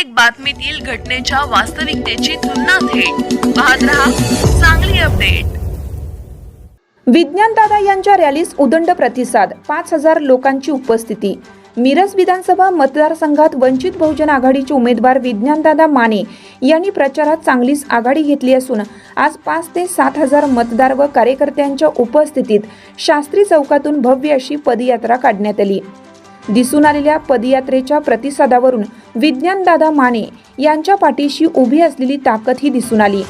प्रत्येक बातमीतील घटनेच्या वास्तविकतेची तुलना थेट. पाहत रहा चांगली अपडेट. विज्ञानदादा यांच्या रॅलीस उदंड प्रतिसाद पाच हजार लोकांची उपस्थिती. मिरज विधानसभा मतदारसंघात वंचित बहुजन आघाडीचे उमेदवार विज्ञानदादा माने यांनी प्रचारात चांगलीच आघाडी घेतली असून आज पाच ते सात हजार मतदार व कार्यकर्त्यांच्या उपस्थितीत शास्त्री चौकातून भव्य अशी पदयात्रा काढण्यात आली. दिसून आलेल्या पदयात्रेच्या प्रतिसादावरून विज्ञानदादा माने यांच्या पाठीशी उभी असलेली ताकद ही दिसून आली.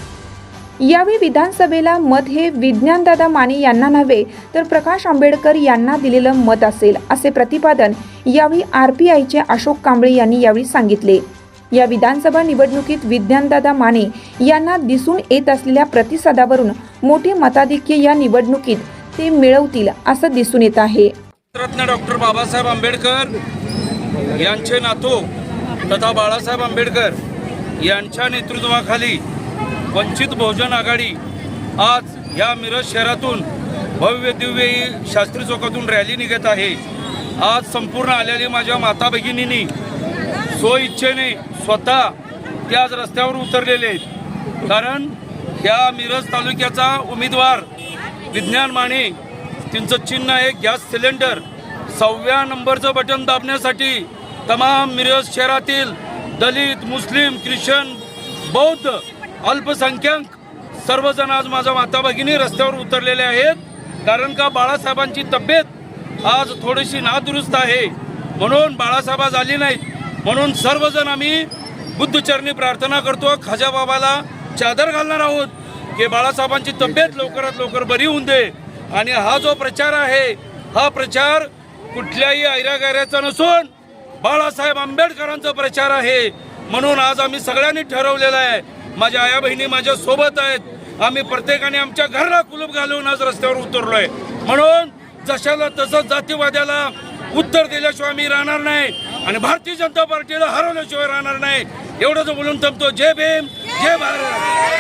यावेळी विधानसभेला मत हे विज्ञानदादा माने यांना नव्हे तर प्रकाश आंबेडकर यांना दिलेलं मत असेल असे प्रतिपादन यावेळी आर पी आयचे अशोक कांबळे यांनी यावेळी सांगितले. या विधानसभा निवडणुकीत विज्ञानदादा माने यांना दिसून येत असलेल्या प्रतिसादावरून मोठे मताधिक्य या निवडणुकीत ते मिळवतील असं दिसून येत आहे. रत्न डॉक्टर बाबासाहेब आंबेडकर यांचे नातू तथा बाळासाहेब आंबेडकर यांच्या नेतृत्वाखाली वंचित बहुजन आघाडी आज या मिरज शहरातून भव्य दिव्य ही शास्त्री चौकातून रॅली निघत आहे. आज संपूर्ण आलेली माझ्या माता भगिनींनी स्वइच्छेने स्वतः ते आज रस्त्यावर उतरलेले आहेत. कारण या मिरज तालुक्याचा उमेदवार विज्ञान माने त्यांचं चिन्ह आहे गॅस सिलेंडर. सहाव्या नंबरचं बटन दाबण्यासाठी तमाम मिरज शहरातील दलित मुस्लिम ख्रिश्चन बौद्ध अल्पसंख्याक सर्वजण आज माझ्या माता भगिनी रस्त्यावर उतरलेले आहेत. कारण का बाळासाहेबांची तब्येत आज थोडीशी नादुरुस्त आहे. म्हणून बाळासाहेब आज आली नाहीत. म्हणून सर्वजण आम्ही बुद्धचरणी प्रार्थना करतो. खाजा बाबाला चादर घालणार आहोत. की बाळासाहेबांची तब्येत लवकरात लवकर बरी होऊन दे. आणि हा जो प्रचार आहे हा प्रचार कुठल्याही ऐरागैऱ्याचा नसून बाळासाहेब आंबेडकरांचा प्रचार आहे. म्हणून आज आम्ही सगळ्यांनी ठरवलेलं आहे माझ्या आया बहिणी माझ्या सोबत आहेत. आम्ही प्रत्येकाने आमच्या घराला कुलूप घालून आज रस्त्यावर उतरलोय. म्हणून जशाला तसं जातीवाद्याला उत्तर दिल्याशिवाय आम्ही राहणार नाही आणि भारतीय जनता पार्टीला हरवल्याशिवाय राहणार नाही. एवढंच बोलून थांबतो. जय भीम जय भारत.